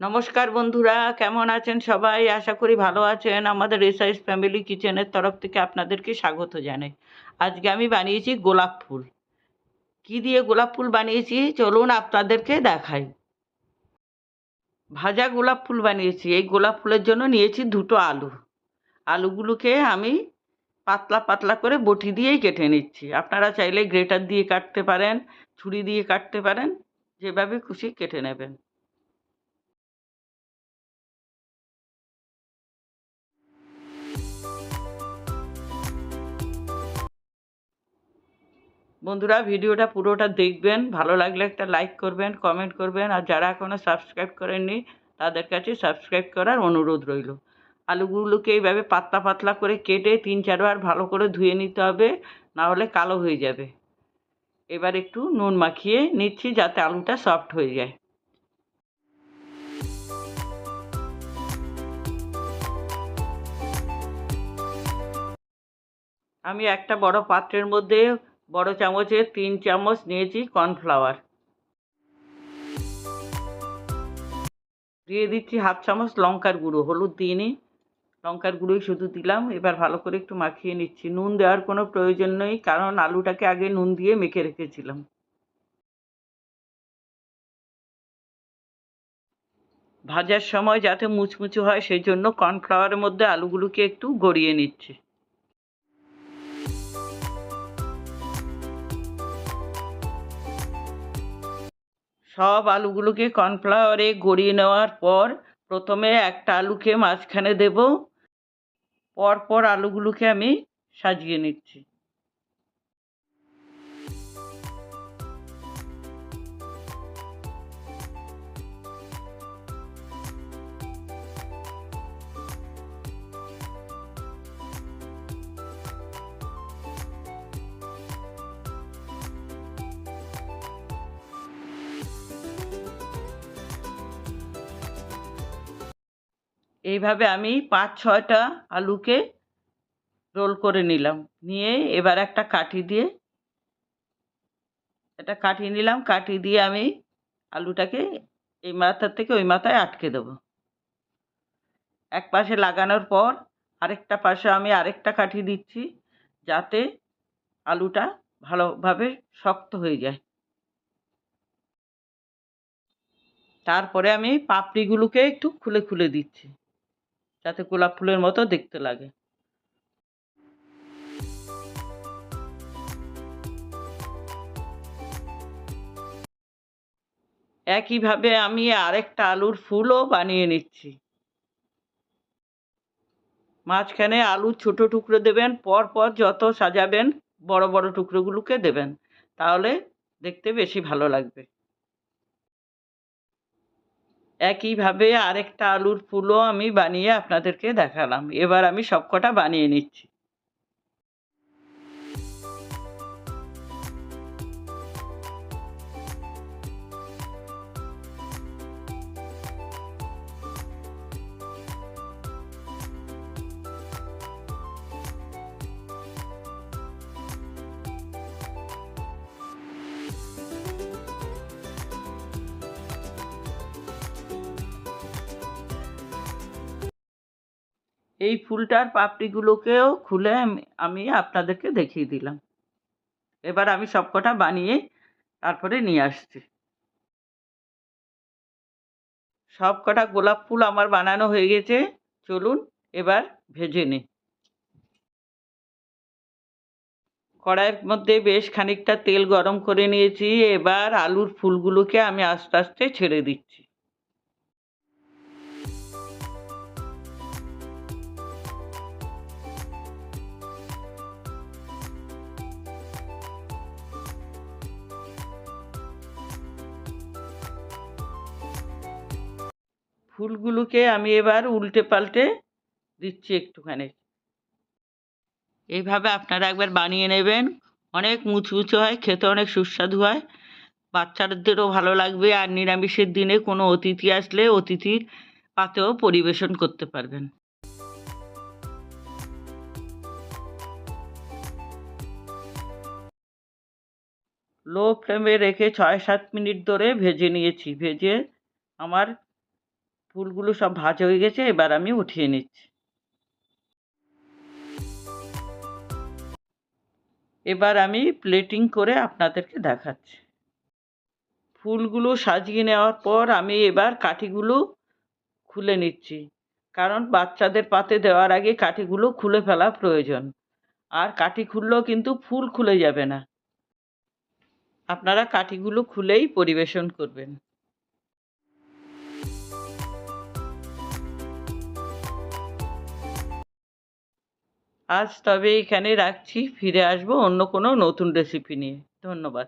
নমস্কার বন্ধুরা, কেমন আছেন সবাই? আশা করি ভালো আছেন। আমাদের এসআইস ফ্যামিলি কিচেনের তরফ থেকে আপনাদেরকে স্বাগত জানাই। আজকে আমি বানিয়েছি গোলাপ ফুল। কি দিয়ে গোলাপ ফুল বানিয়েছি? চলুন আপনাদেরকে দেখাই। ভাজা গোলাপ ফুল বানিয়েছি। এই গোলাপ ফুলের জন্য নিয়েছি দুটো আলু। আলুগুলোকে আমি পাতলা পাতলা করে বটি দিয়েই কেটে নিচ্ছি। আপনারা চাইলে গ্রেটার দিয়ে কাটতে পারেন, ছুরি দিয়ে কাটতে পারেন, যেভাবে খুশি কেটে নেবেন। বন্ধুরা ভিডিওটা পুরোটা দেখবেন, ভালো লাগলে একটা লাইক করবেন কমেন্ট করবেন, আর যারা এখনও সাবস্ক্রাইব করেননি, তাদের কাছে সাবস্ক্রাইব করার অনুরোধ রইল। আলুগুলোকে এইভাবে পাতলা পাতলা করে কেটে তিন চারবার ভালো করে ধুয়ে নিতে হবে, না হলে কালো হয়ে যাবে। এবার একটু নুন মাখিয়ে নিচ্ছি যাতে আলুটা সফট হয়ে যায়। আমি একটা বড় পাত্রের মধ্যে বড় চামচের তিন চামচ নিয়েছি কর্নফ্লাওয়ার। দিয়ে দিচ্ছি হাফ চামচ লঙ্কার গুঁড়ো, হলুদ দিইনি লঙ্কার গুঁড়োই শুধু দিলাম, এবার ভালো করে একটু মাখিয়ে নিচ্ছি। নুন দেওয়ার কোনো প্রয়োজন নেই, কারণ আলুটাকে আগে নুন দিয়ে মেখে রেখেছিলাম। ভাজার সময় যাতে মুচমুচে হয়, সেই জন্য কর্নফ্লাওয়ারের মধ্যে আলুগুলোকে একটু গড়িয়ে নিচ্ছি। সব আলুগুলোকে কর্নফ্লাওয়ারে গড়িয়ে নেওয়ার পর প্রথমে একটা আলুকে মাঝখানে দেব। পরপর আলুগুলোকে আমি সাজিয়ে নিচ্ছি। এইভাবে আমি পাঁচ, ছয়টা আলুকে রোল করে নিলাম। নিয়ে এবার একটা কাঠি দিয়ে এটা কাঠি নিলাম, কাঠি দিয়ে আমি আলুটাকে এই মাথার থেকে ওই মাথায় আটকে দেবো। এক পাশে লাগানোর পর আরেকটা পাশে আমি আরেকটা কাঠি দিচ্ছি যাতে আলুটা ভালোভাবে শক্ত হয়ে যায়। তারপরে আমি পাপড়িগুলোকে একটু খুলে খুলে দিচ্ছি। যাতে গোলাপ ফুলের মতো দেখতে লাগে। একইভাবে আমি আরেকটা আলুর ফুলও বানিয়ে নিচ্ছি। মাঝখানে আলুর ছোট টুকরো দেবেন পর পর যত সাজাবেন, বড় বড় টুকরোগুলোকে দেবেন। তাহলে দেখতে বেশি ভালো লাগবে। একইভাবে আরেকটা আলুর ফুলও আমি বানিয়ে আপনাদেরকে দেখালাম। এবার আমি সবকটা বানিয়ে নিচ্ছি। এই ফুলটার পাপড়িগুলোকেও খুলে আমি আপনাদেরকে দেখিয়ে দিলাম। এবার আমি সবকটা বানিয়ে তারপরে নিয়ে আসছি। সব কটা গোলাপ ফুল আমার বানানো হয়ে গেছে। চলুন এবার ভেজে নিই। কড়াইয়ের মধ্যে বেশ খানিকটা তেল গরম করে নিয়েছি। এবার আলুর ফুলগুলোকে আমি আস্তে আস্তে ছেড়ে দিচ্ছি। ফুলগুলোকে আমি এবার উল্টে পাল্টে দিচ্ছি একটুখানি। এইভাবে আপনারা একবার বানিয়ে নেবেন। অনেক মুচমুচে হয়, খেতে অনেক সুস্বাদু হয়। বাচ্চাদেরও ভালো লাগবে আর নিরামিষের দিনে কোনো অতিথি আসলে অতিথির পাতেও পরিবেশন করতে পারবেন। লো ফ্লেমে রেখে ছয় সাত মিনিট ধরে ভেজে নিয়েছি। ভেজে আমার ফুলগুলো সব ভাজা হয়ে গেছে, এবার আমি উঠিয়ে নিচ্ছি। এবার আমি প্লেটিং করে আপনাদেরকে দেখাচ্ছি। ফুলগুলো সাজিয়ে নেওয়ার পর আমি এবার কাঠিগুলো খুলে নিচ্ছি। কারণ বাচ্চাদের পাতে দেওয়ার আগে কাঠিগুলো খুলে ফেলা প্রয়োজন। আর কাঠি খুললেও কিন্তু ফুল খুলে যাবে না। আপনারা কাঠিগুলো খুলেই পরিবেশন করবেন। আজ তবে এখানে রাখছি ফিরে আসব অন্য কোনো নতুন রেসিপি নিয়ে। ধন্যবাদ।